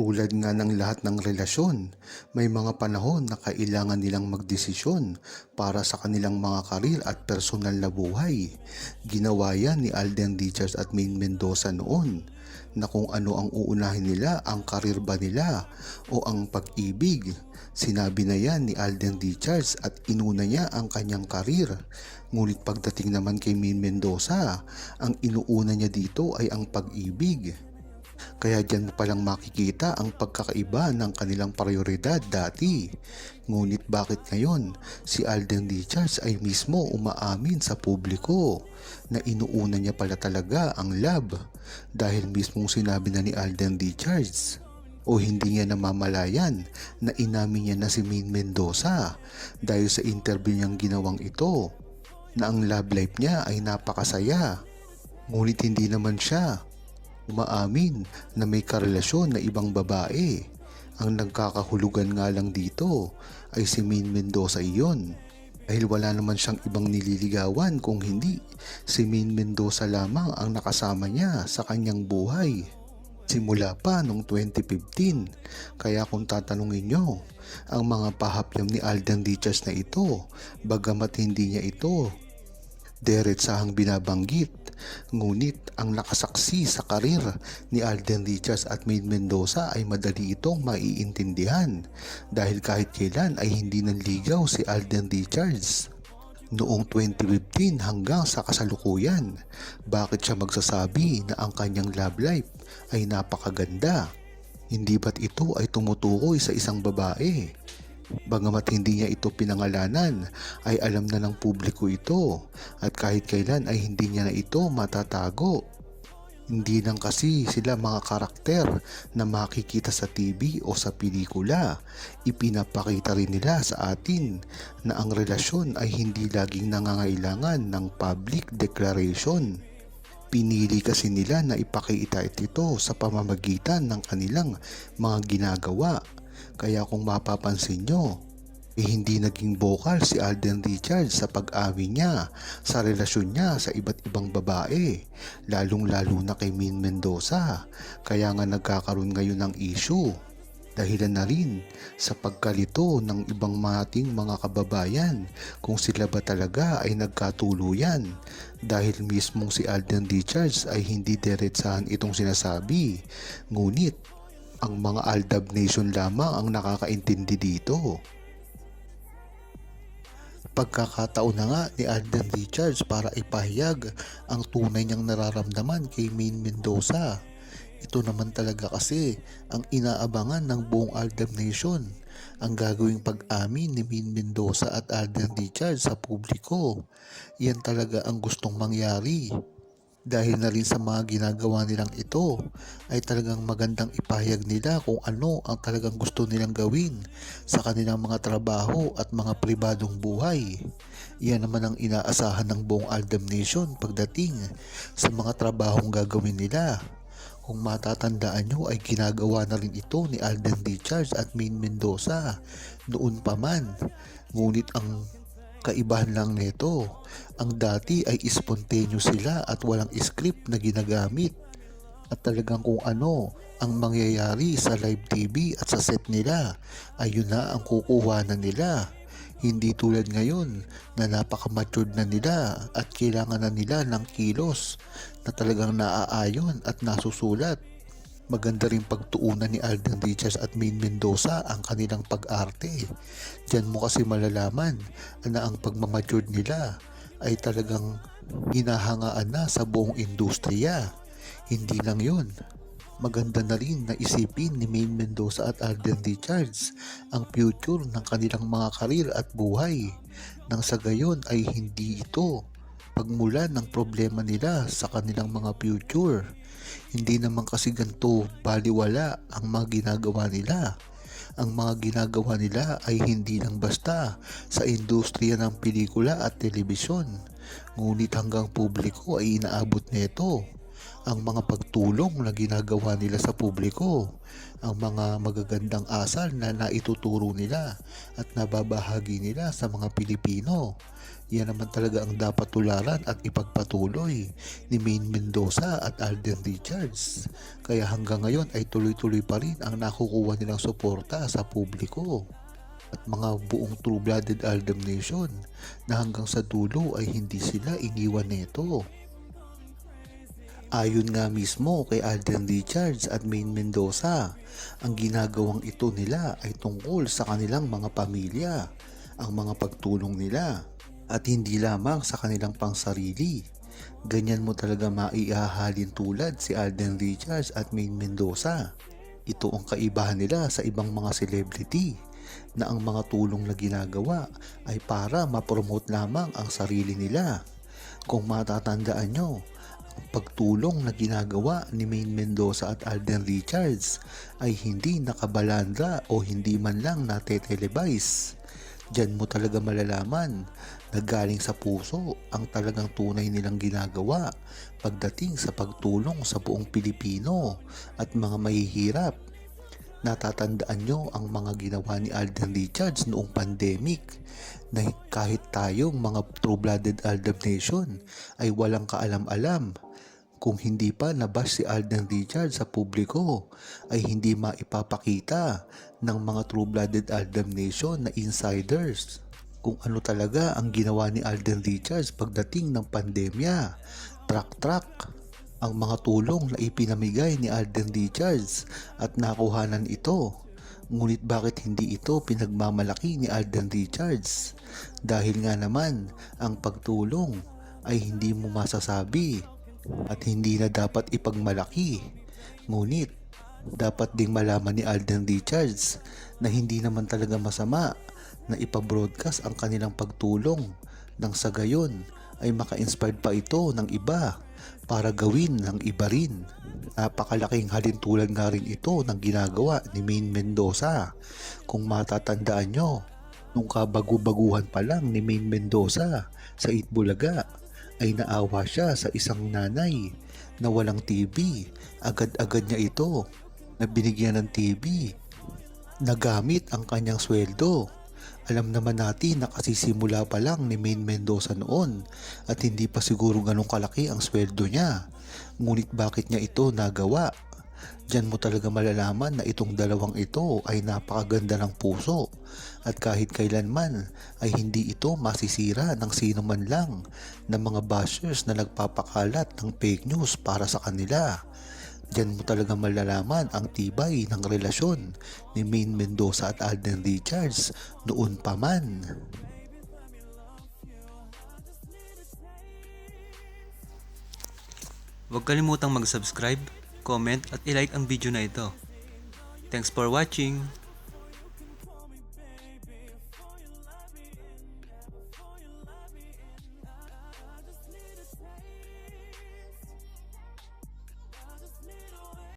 Tulad nga ng lahat ng relasyon, may mga panahon na kailangan nilang magdesisyon para sa kanilang mga karir at personal na buhay. Ginawa yan ni Alden Richards at Maine Mendoza noon na kung ano ang uunahin nila, ang karir ba nila o ang pag-ibig. Sinabi na yan ni Alden Richards at inuna niya ang kanyang karir. Ngunit pagdating naman kay Maine Mendoza, ang inuuna niya dito ay ang pag-ibig. Kaya dyan mo palang makikita ang pagkakaiba ng kanilang prioridad dati. Ngunit bakit ngayon si Alden Richards ay mismo umaamin sa publiko na inuuna niya pala talaga ang love dahil mismong sinabi na ni Alden Richards o hindi niya namamalayan na inamin niya na si Maine Mendoza dahil sa interview niyang ginawang ito na ang love life niya ay napakasaya. Ngunit hindi naman siya umaamin na may karelasyon na ibang babae. Ang nagkakahulugan nga lang dito ay si Maine Mendoza iyon. Dahil wala naman siyang ibang nililigawan kung hindi si Maine Mendoza lamang ang nakasama niya sa kanyang buhay. Simula pa noong 2015. Kaya kung tatanungin nyo, ang mga pahapyam ni Alden Richards na ito, bagamat hindi niya ito diretsahang binabanggit. Ngunit ang nakasaksi sa karir ni Alden Richards at Maine Mendoza ay madali itong maiintindihan dahil kahit kailan ay hindi nanligaw si Alden Richards. Noong 2015 hanggang sa kasalukuyan, bakit siya magsasabi na ang kanyang love life ay napakaganda? Hindi ba't ito ay tumutukoy sa isang babae? Bagamat hindi niya ito pinangalanan, ay alam na ng publiko ito at kahit kailan ay hindi niya na ito matatago. Hindi lang kasi sila mga karakter na makikita sa TV o sa pelikula. Ipinapakita rin nila sa atin na ang relasyon ay hindi laging nangangailangan ng public declaration. Pinili kasi nila na ipakita ito sa pamamagitan ng kanilang mga ginagawa kaya kung mapapansin nyo, eh hindi naging vocal si Alden Richards sa pag-amin niya sa relasyon niya sa iba't ibang babae, lalong-lalo na kay Min Mendoza. Kaya nga nagkakaroon ngayon ng issue. Dahilan na rin sa pagkalito ng ibang mating mga kababayan kung sila ba talaga ay nagkatuluyan dahil mismong si Alden Richards ay hindi diretsahan itong sinasabi. Ngunit ang mga Aldab Nation lamang ang nakakaintindi dito. Pagkakataon na nga ni Alden Richards para ipahayag ang tunay niyang nararamdaman kay Maine Mendoza. Ito naman talaga kasi ang inaabangan ng buong Aldab Nation ang gagawing pag-amin ni Maine Mendoza at Alden Richards sa publiko. Yan talaga ang gustong mangyari. Dahil na rin sa mga ginagawa nilang ito ay talagang magandang ipahayag nila kung ano ang talagang gusto nilang gawin sa kanilang mga trabaho at mga pribadong buhay. Iyan naman ang inaasahan ng buong Aldam Nation pagdating sa mga trabahong gagawin nila. Kung matatandaan nyo ay ginagawa na rin ito ni Alden Richards at Maine Mendoza noon pa man. Ngunit ang Kaibahan lang nito, ang dati ay spontaneous sila at walang script na ginagamit. At talagang kung ano ang mangyayari sa live TV at sa set nila, ayun na ang kukuha na nila. Hindi tulad ngayon na napaka-matured na nila at kailangan na nila ng kilos na talagang naaayon at nasusulat. Maganda rin pagtuunan ni Alden Richards at Maine Mendoza ang kanilang pag-arte. Diyan mo kasi malalaman na ang pagmamatured nila ay talagang hinahangaan na sa buong industriya. Hindi lang yon. Maganda na rin na isipin ni Maine Mendoza at Alden Richards ang future ng kanilang mga karir at buhay nang sa gayon ay hindi ito pagmula ng problema nila sa kanilang mga future hindi naman kasi ganito baliwala ang mga ginagawa nila. Ang mga ginagawa nila ay hindi lang basta sa industriya ng pelikula at telebisyon. Ngunit hanggang publiko ay inaabot nito. Ang mga pagtulong na ginagawa nila sa publiko, ang mga magagandang asal na naituturo nila at nababahagi nila sa mga Pilipino. Yan naman talaga ang dapat tularan at ipagpatuloy ni Maine Mendoza at Alden Richards. Kaya hanggang ngayon ay tuloy-tuloy pa rin ang nakukuha nilang suporta sa publiko at mga buong true-blooded Aldam Nation na hanggang sa dulo ay hindi sila iniwan nito. Ayon nga mismo kay Alden Richards at Maine Mendoza, ang ginagawang ito nila ay tungkol sa kanilang mga pamilya, ang mga pagtulong nila, at hindi lamang sa kanilang pangsarili. Ganyan mo talaga maiahalin tulad si Alden Richards at Maine Mendoza. Ito ang kaibahan nila sa ibang mga celebrity na ang mga tulong na ginagawa ay para mapromote lamang ang sarili nila. Kung matatandaan nyo, pagtulong na ginagawa ni Maine Mendoza at Alden Richards ay hindi nakabalanda o hindi man lang natetelevise. Diyan mo talaga malalaman na galing sa puso ang talagang tunay nilang ginagawa pagdating sa pagtulong sa buong Pilipino at mga mahihirap. Natatandaan nyo ang mga ginawa ni Alden Richards noong pandemic na kahit tayong mga true-blooded Aldab Nation ay walang kaalam-alam kung hindi pa nabash si Alden Richards sa publiko ay hindi maipapakita ng mga true-blooded Aldam Nation na insiders kung ano talaga ang ginawa ni Alden Richards pagdating ng pandemya. Track-track ang mga tulong na ipinamigay ni Alden Richards at nakuhanan ito. Ngunit bakit hindi ito pinagmamalaki ni Alden Richards? Dahil nga naman ang pagtulong ay hindi mo masasabi at hindi na dapat ipagmalaki. Ngunit dapat ding malaman ni Alden Richards na hindi naman talaga masama na ipabroadcast ang kanilang pagtulong nang sa gayon ay maka-inspired pa ito ng iba para gawin ng iba rin. Napakalaking halintulad nga rin ito ng ginagawa ni Maine Mendoza. Kung matatandaan nyo, nung kabagu-baguhan pa lang ni Maine Mendoza sa Itbulaga, ay naawa siya sa isang nanay na walang TV. Agad-agad niya ito na binigyan ng TV. Nagamit ang kanyang sweldo. Alam naman natin na kasi simula pa lang ni Maine Mendoza noon at hindi pa siguro ganong kalaki ang sweldo niya. Ngunit bakit niya ito nagawa? Diyan mo talaga malalaman na itong dalawang ito ay napakaganda ng puso at kahit kailanman ay hindi ito masisira ng sino man lang ng mga bashers na nagpapakalat ng fake news para sa kanila. Diyan mo talaga malalaman ang tibay ng relasyon ni Maine Mendoza at Alden Richards noon pa man. Huwag kalimutang mag-subscribe, comment at ilike ang video na ito. Thanks for watching!